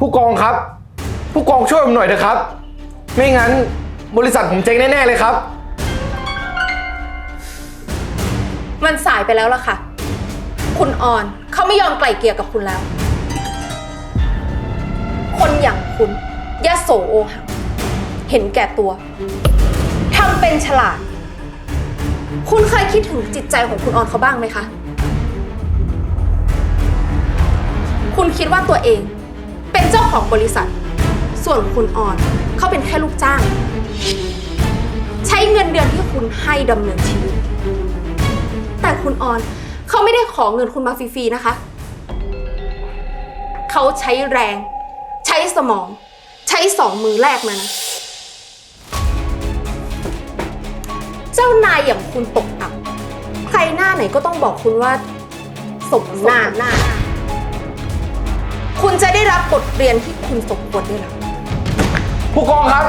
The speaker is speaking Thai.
ผู้กองครับ ผู้กองช่วยผมหน่อยเถอะครับ ไม่งั้นบริษัทผมเจ๊งแน่ ๆ เลยครับ มันสายไปแล้วล่ะค่ะ คุณออนเขาไม่ยอมไกล่เกลี่ยกับคุณแล้ว คนอย่างคุณยะโสโอหังเห็นแก่ตัวทำเป็นฉลาด คุณเคยคิดถึงจิตใจของคุณออนเขาบ้างไหมคะ คุณคิดว่าตัวเอง ของบริษัท ส่วนคุณออนเขาเป็นแค่ลูกจ้าง ใช้เงินเดือนที่คุณให้ดำเนินชีวิต แต่คุณออนเขาไม่ได้ขอเงินคุณมาฟรีๆนะคะ เขาใช้แรง ใช้สมอง ใช้สองมือแลกมานะ เจ้านายอย่างคุณตกอับ ใครหน้าไหนก็ต้องบอกคุณว่าสมหน้าหน้า รับบทเรียนที่คุณสมควรได้รับ ผู้กองครับ